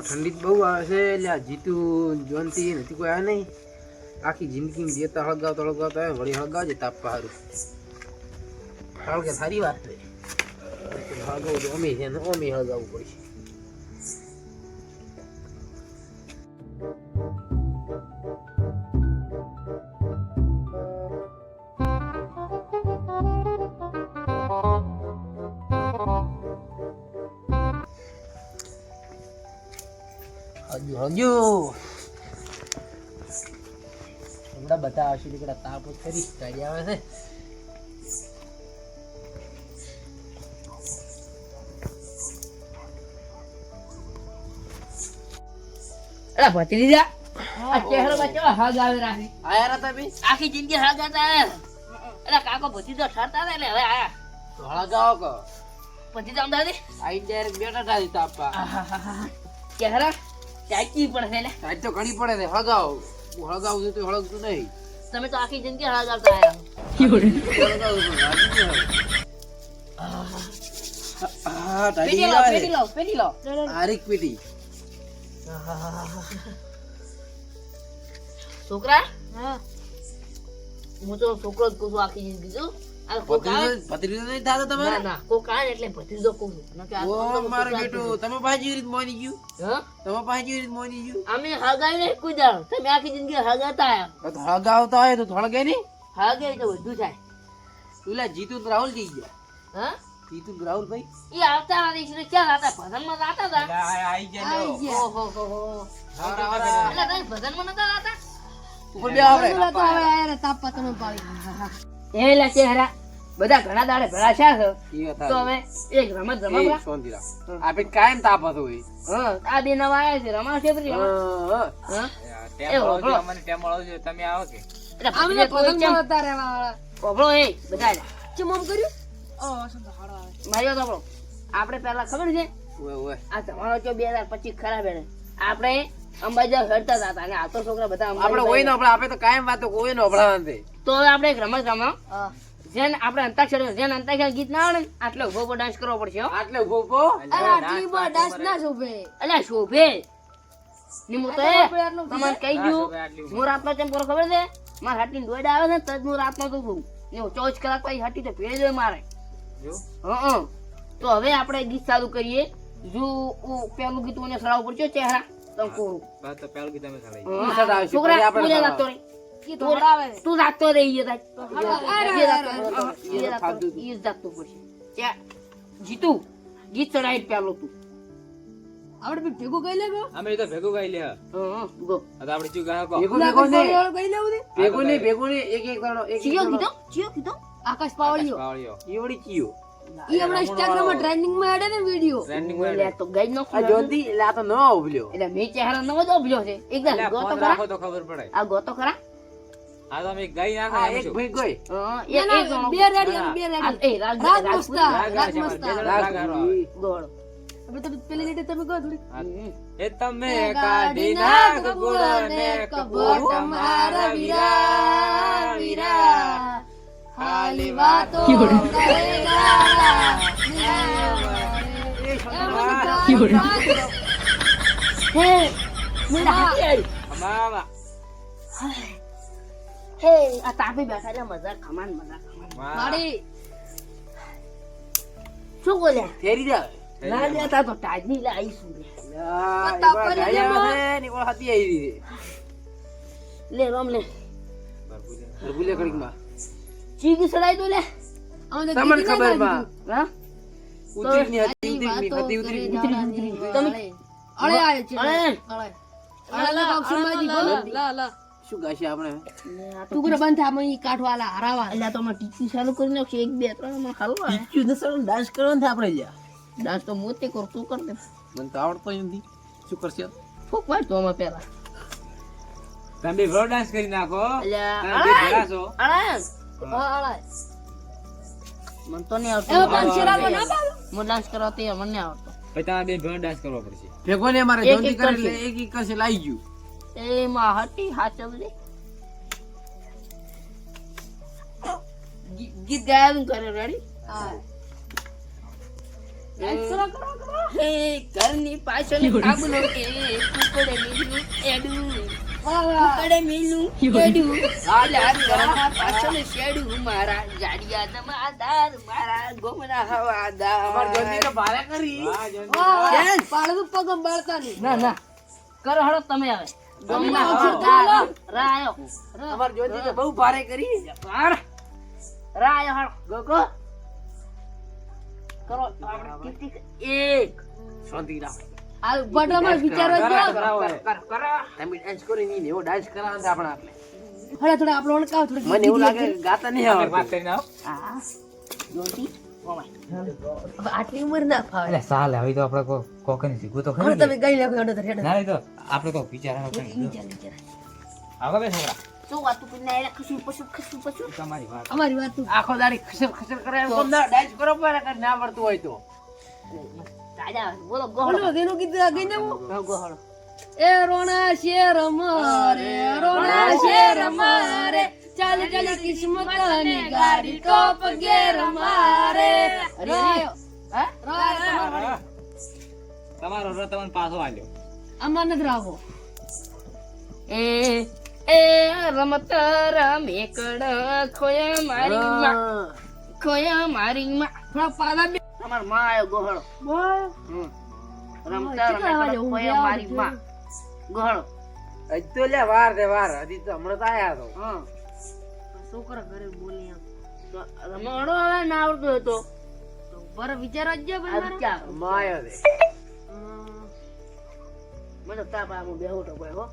ઠંડી જ બહુ આવે છે, એટલે આ જીતુ જોનતી નથી કોઈ આ નહીં. આખી જિંદગી દેતા હળગાવતા હળગાવતા આવે વળી હળગાવજે તાપવા સારું હળગે સારી વાત છે. હળગાવું તો અમી છે ને અમી હળગાવવું પડશે. હજુ હજુ. હમણાં બધા આવશે નીકળ્યા તાપ ખરી ગાડી આવે છે. અલા ભત્રીજા જા આ ચહેરો બચ્ચો હગ આવે રાખી. આયા હતા બી આખી જિંદગી હળગાતા અલા કાકો ભત્રીજો ઠરતા હતા હવે આયા. તો હળગાવો કો. ભત્રીજા દાદી આઈ ડાયરેક્ટ બેઠા દાદી તાપા. ચહેરા ચાચી પણ છે ને. આજ તો ઘણી પડે છે હળગાવો. હું હળગાવું તો હળગતું નહીં. તમે તો આખી જિંદગી હળગાવતા આવતા આયા હળગાવું છું, રાજી નહીં હવે. હા, પેટી ટાઢી લો આવે છે. પેટી લો પેટી લો. આરીક પીટી છોકરા હું. તો છોકરો જ કહું છું આખી જિંદગી આવે ભત્રીજો નહીં થતો તમારે? ના કોક એટલે ભત્રીજો કહું છું નકર આ તો ઓ મારો બેટો તમે પાછી રીત મોની ગયું? છું. તમે પાછી રીત મોની ગયું? અમે હગાઈ ને કોઈ તમે આખી જિંદગી હગાતા આયા. તો હળગાવતા હોય તો હળગે નહીં? હગે તો બધું થાય. પેલા જીતુ રાહુલ જઈ ગયા. હા? જીતુ રાહુલ ભાઈ? એ આવતા ક્યાં હતા ભજનમાં જાતા હતા? આઈ ગયા ઓહો હો હો. એટલે તમે ભજનમાં નતા જાતા ઉપર બે આવે. એ લે ચહેરા. બધા ઘણા દાડે ભેળા છે. છે. તો હવે એક રમત રમવા શાંતિ રાખ. આપણે કાયમ તાપ હતો હોય આ બે નવા આવ્યા છે રમા છે ફરી રમા. તમે આવો કે. હોભળો. એટલે ભત્રીજા તો વાળા ઓબળો એ બધા મારી વાત હોભળો. આપણે. પહેલા ખબર છે? ઓય, ઓય. આ તમારો જો બે હજાર પચીસ ખરાબ એને. આપણે અંબાજી હરતા હતા અને આ તો છોકરા બધા આપણે હોય ને આપણે આપણે તો કાયમ વાતો કોઈ ન છે. તો આપણે એક રમત રમો. જેન આપણે અંતાક્ષર જેન અંતાક્ષર ગીત ના આવડે આટલો ઊભો ઊભો ડાન્સ કરવો પડશે આટલો ઊભો ઊભો? ઊભો અલ્યા શોભે. ની હું તો તમને કહી દઉં હું રાતનો ચેમ કરો ખબર છે? મારા હાટી દોડા આવે ને તજ હું રાતનો તો છું ને ચોવીસ કલાક પછી હાટી તો ભેળે જોઈએ મારે. હં તો હવે આપણે ગીત ચાલુ કરીએ. જો પેલું ગીત મને સડાવવું પડશે ચહેરા. તમે કોરું. છોકરા આપણે તું જા લાગતો રહી. તું- તું જાગતો રહી એ તાજ. એ જાગતો રહે. એ જાગતો રહે. એ જ જાગતું પડશે જીતુ ગીત ચડાવી પેલું તું હં, ગો. ભેગું ભેગું નહીં. ભેગું નહીં, ભેગું નહીં. એક એક દાડો, એક એક ચિયો કીધો ચિયો કીધો આકાશ પાવડિયો ઈવડી ચિયો. ઈ હમણાં ઇન્સ્ટાગ્રામમાં ટ્રેન્ડિંગમાં હેડે ને વિડિયો એટલે આ તો ગઈ જ આ નાખું. જ્યોતિ, એટલે આ તો નવો ઉભલ્યો. એટલે મેં ચહેરા નવો જ ઉભર્યો છે એકદમ ગોતો ખરા આ ગોતો ખરા આ એક ભાઈ ગઈ. હં, એક એક જણો. બે રેડી અને બે રેડી એ રાગ રાગ રાગ મસ્તા રાગ રાગ મસ્તા. રાગ. ગોળ. હવે તમે પેલી રેડી તમે કહો થોડી. એ તમે કાઢી નાખ ગુણ ને મારા વીરા વીરા ખાલી વાતો હે મને. હાથી હે આ તાપી બેઠા છે મજા ખમાન મજા ખમાન મારી શું બોલ્યા ફેરી જાવ. ના લે તા તો તાજની લે આવીશું લે. આ એક તાપ વાર કરી ગાય લેવો. આવે ને. લે રોમ લે ભરભૂલે ઘડીકમાં. ચીગી સડાઈ તો લે તમને ખબર ના બા. હા હતી, ઉતરીની વાતો હતી, ઉતરીની. કરી દાડાની તમે- અળે. અળે આવે છે અરે અળે અળે લા કાક્ષુમાજી બોલો લા લા શું ગાશે આપણે? તું બંધ થા મઈ કાઠવાલા હરાવા. એટલે તો માં ટીચી ચાલુ કરી નાખશે એક બે ત્રણમાં હાલવા ટીચી ને સર ડાન્સ કરવાનું થાય આપણે લ્યા. ડાન્સ તો મોતે કર તું કર દે. મને તો આવડતો નથી. શું કરશે ફૂક માર તો આમાં પેલા તમે બ્રો ડાન્સ કરી નાખો. તમે બે મન તો નહીં પાંચેરામાં હું ડાન્સ કરવા તે મને આવડતો. પછી તમારે બે ભેળો ડાન્સ કરવો પડશે. ભેગો ને મારે એક કરી. એક એક કરશે લાવી ગયું. એમાં હતી હાચવલી ગીત ગાયા કરે રેડી ઘરની પાછળ કાબલો કે કુકડે મિલું એડું કુકડે મિલું એડું આલા ઘરના પાછળ શેડું. મારા જાડિયા દમાદાર મારા ગોમના હવાદાર. ભારે કરી. વાહ, જોનજી. પાડવું પગમ બળતા નહીં. ના ના. કરો હળો તમે હવે બહુ ભારે કરી ગોગો. કરો આપણે એક. શાંતિ રાખ. આ બટરમાં વિચારો જ. કરા, તમે ડાન્સ નહીં એવો ડાન્સ કરાવવા છે આપણે આપણે થોડા થોડા આપણો ઓળખાવ થોડું મને એવું લાગે ગાતા નહીં આપણે વાત કરીને આવો. આ જોતી આટલી ઉંમર ના ફાવે. એટલે સાલે હવે તો આપણે કોકની શીખવું તો ખરી. તમે ગઈ નાખો હેડો તો ના તો આપણે તો વિચારવાનું ખરી. વિચાર, વિચાર. બે છોકરા શું વાતું કરીને આયા ખસું પસું ખસું પસું તમારી વાત. અમારી વાત. આખો દાડી ખસર ખસર કરે કોમ ના ડાન્સ કરો પડે ના આવડતું હોય તો? રાજા બોલો ગોહળો. કીધું ગઈ જવું ગોહળો. એ રોણા શેર અમારે રોણા શેર મારે ચાલ ચાલ કિસ્મતની ગાડી તો પગે મારે. રાયો તમારો તમને પાછો આલ્યો. આમાં નથી રાખો એ એ રમત રમે કડ ખોયા મારી માં ખોયા મારી માં. થોડા પાલા બે. તમારમાં આયો ગોહળો. હમ. રમતા રમે ખોયા મારી માં. ગોહળો. હજી તો લે વાર દે વાર. હજી તો હમણાં તો આયા તો હા છોકરા ઘરે બોલી એમ. તો રમણો હવે ના આવડતો હતો. તો બર વિચાર જ જો ભાઈ આ મારા. ક્યાં? માય હવે. હમ. મને તો તાપ આમ હું બેહો તો ભાઈ હો.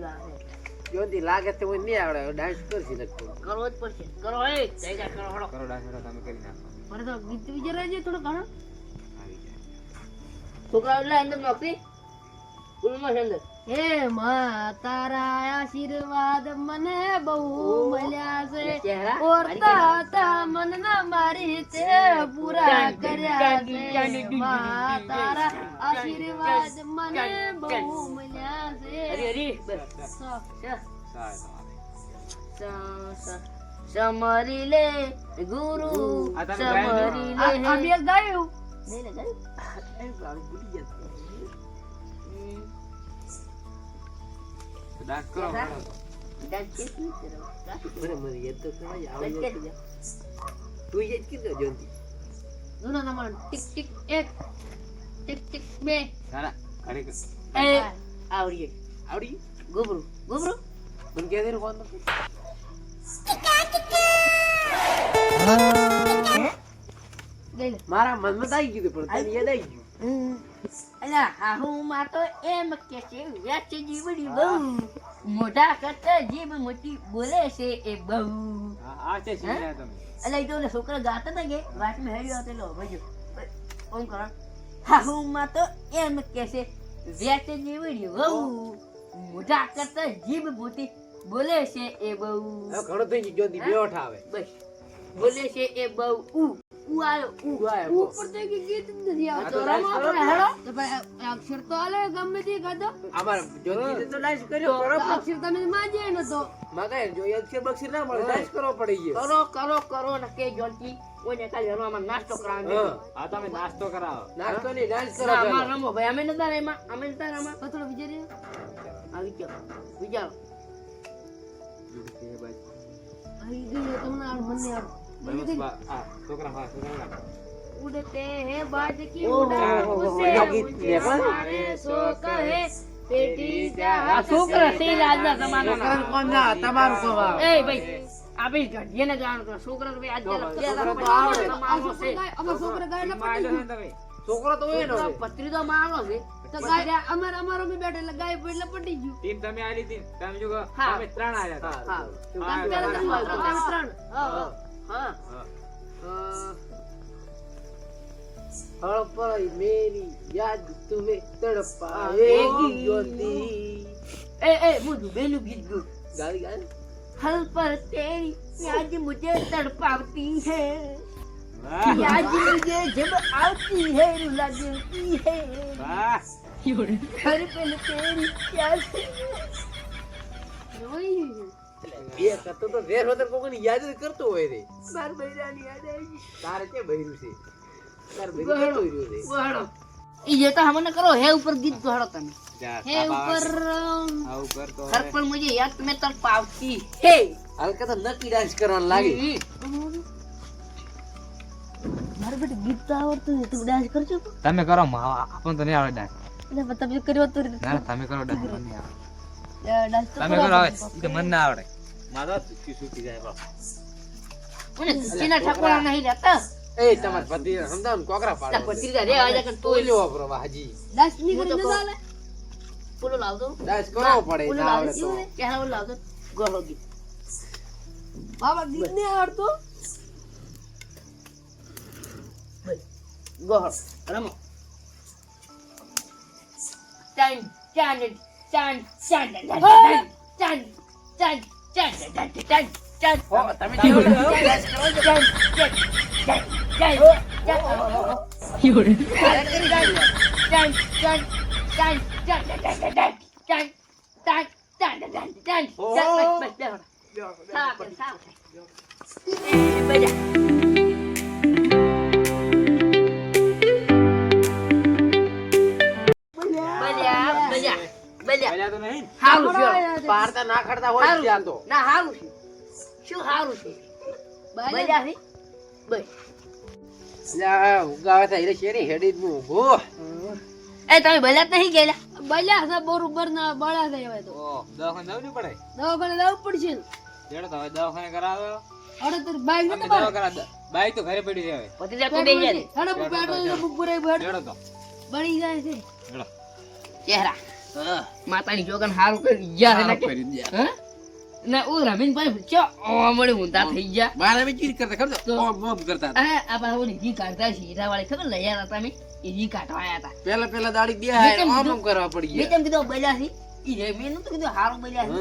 વાર છે. લાગે તો મને નહીં આવડે ડાન્સ કરશી લખતો કરવો જ પડશે. કરો એ જઈ કરો હળો. કરો ડાન્સ કરો તમે કરી નાખો. મારે તો ગીત વિચાર જ થોડો ઘણો છોકરા છોકરાઓ એટલે અંદર નોકરી? સ્કૂલમાં છે અંદર? હે માં તારા આશીર્વાદ મને બહુ મળ્યા છે. ઓરતા હતા મનના મારી તે પૂરા કર્યા છે. માં તારા આશીર્વાદ મને બહુ મળ્યા છે. સમરી લે ગુરુ સમરી લે. ગાયું? નહીં ને ગાયું? ડાન્સ કરો. ડાન્સ કેટલી કરો? મને મને યાદ તો આવડે ડાન્સ કેટલી? તું યાદ કીધું જ્યોતિ જૂના નંબર ટીક ટીક એક ટીક ટીક બે ના ના ઘરે એ મારા મનમાં આવી ગયું પણ તને યાદ આવી ગયું અલા હાહુમાં તો એમ કે છે વ્યાચ જીવડી બહુ. મોઢા કરતા જીભ મોટી બોલે છે એ બહુ. આ છે તમે. અલા તો છોકરા ગાતા હતા કે વાતમાં હેડ્યો હતો લો ભજો ઓમ કરો. હાહુમાં તો એમ કે છે વ્યાચ જીવડી બહુ. મોઢા કરતા જીભ મોટી બોલે છે એ બહુ. ઘણું થઈ ગયું બેઠ આવે બસ. બોલે છે એ બહુ. રમો અક્ષર તો આલે ગમે તે અમારે તો કર્યો અક્ષર તમે માજે ન તો જો અક્ષર બક્ષર ના મળે પડી ગયો. કરો કરો કરો ને કે કોઈને કાલે નાસ્તો કરાવે હા. તમે નાસ્તો કરાવો. નાસ્તો નહીં ડાન્સ કરો અમાર રમો ભાઈ અમે નતા એમાં અમે નતા રમા થોડો વિચારી આ વિચારો વિચારો. આવી ગઈ તમને આ મને આ ઓહો, ઉસે ઓહો, ગીત લે પણ. મારે સો કહે પેટી જા છોકરા છે આજના કોણ ના તમારું કોણ એ ભાઈ આપી ગઢિયાને જાણ કરો. છોકરા તો ભાઈ આજ છોકરા તો આવડે. છે. અમાર છોકરા ગાય ન પડી આવ્યો છે ને તમે? છોકરો તો હોય ને પત્રી તો માણો છે. તો ગાય અમાર અમારો બી બેઠે એટલે ગાય એટલે પડી ગયું. ટીમ તમે આલી ટીમ. તમે જો અમે ત્રણ આયા હતા. હા. હા, તમે ત્રણ, તમે ત્રણ. હા. હા હા. હળ પર મેરી યાદ તુમે તડપાએગી જ્યોતિ એ એ હું દુબેનું ગીત ગયું ગાલી ગાલી हल पर तेरी याद मुझे तड़पाती है વાહ, याद मुझे जब आती है रुलाती है વાહ. हर पल तेरी याद એ કરતો તો વેર હોતર કોકની યાદ જ કરતો હોય રે. બાર બૈરાની યાદ આવી તારે કે બૈરું છે? તાર બૈરું કરતો રહ્યો રે વહાડો ઈ જે હમને કરો હે ઉપર ગીત ગોહાડો તમે. હે ઉપર આ ઉપર તો હર પણ મુજે યાદ તમે તર પાવતી. હે હલકા તો નકી ડાન્સ કરવાનું લાગી. મારે બેટ ગીત તો આવડતું નથી તું ડાન્સ કરજો. તમે કરો આપણને તો નહીં આવડે ડાન્સ. એટલે તમે કર્યો તો ના તમે કરો ડાન્સ તમે કરો. હવે મને આવડે. મારા સુખી જાય બાપ. મને સીના ઠકોરા નહીં રહેતા એ તમાર પતિ સમજાવ કોકરા પાડો પતિ રે આજા કર તો લેવો પ્રો હાજી. 10 ની કરી ના લે પૂલો લાવ દો 10 કરો પડે ના આવડે તો. કે હા લાવ દો ગોળો ગીત બાબા ગીત ને આવડતો ગોળ. રમો. ચાન ચાન ચાન ચાન ચાન ચાન ચાન તમે પાડતા ના કરતા હોય ત્યાં તો. ના સારું છે. શું સારું છે? બજા છે બસ ઉગાવે થાય શેરી હેડી નું. ઊભો. એ તમે બજા નહીં ગયેલા? બલ્યા છે બરોબર ના બળા થઈ હવે તો. દવાખાને જવું પડે? દવાખાને જવું પડશે ને. તો હવે દવાખાને કરાવો. અરે બાઈક કરા બાઈક તો ઘરે પડી છે પછી તો બે જાય પેટ્રોલ બુક ભરાય ભર. તો. બળી જાય છે. ચહેરા. માતાની જોગન હારું કરી ગયા કરી ગયા. ના ઓ રમીન ભાઈ ચો ઓમડે ઊંધા થઈ ગયા. મારા મે ચીર કરતા ખબર ઓમ ઓમ કરતા હા આ બાબુ ની જી કાઢતા હીરા વાળી ખબર લઈ આવ્યા હતા મે એ જી કાઢવા આવ્યા હતા. પહેલા પહેલા દાડી બે હાય ઓમ ઓમ કરવા પડી ગયા. મેં કીધું બજા સી ઈ રે મેં તો કીધું હારું બજા સી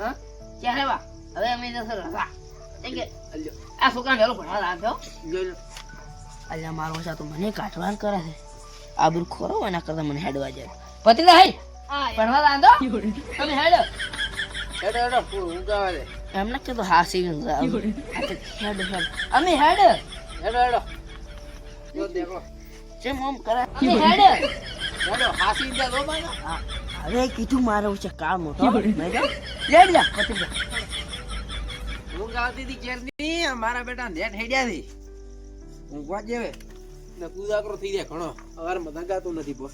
હા? ચાલે વા હવે અમે તો સર હા આ સુકાન વેલો ભણા રાખ્યો અલ્યા મારો સા તો મને કાઢવાન કરે છે. આબરૂ ખોરો એના કરતા મને હેડવા જાય. પતિ હે ભણવા લાંદો તમે હેડો. હેડો, હેડો, ફૂલ ઉગાવે એમને કીધું હા સી હેડ હેડ. અમે હેડ. હેડો, હેડો. જેમ ઓમ કરે. અમે હેડ. હેડો, હાસી દે લો બાના. હવે કીધું મારો છે કામ મોટો મેં લેડ જા હતી કેરની મારા બેટા નેટ હેડ્યા છે. ઊંઘવા જેવે. ને કુદાકરો થઈ જાય ઘણો. સવારમાં દગાતું નથી બોસ.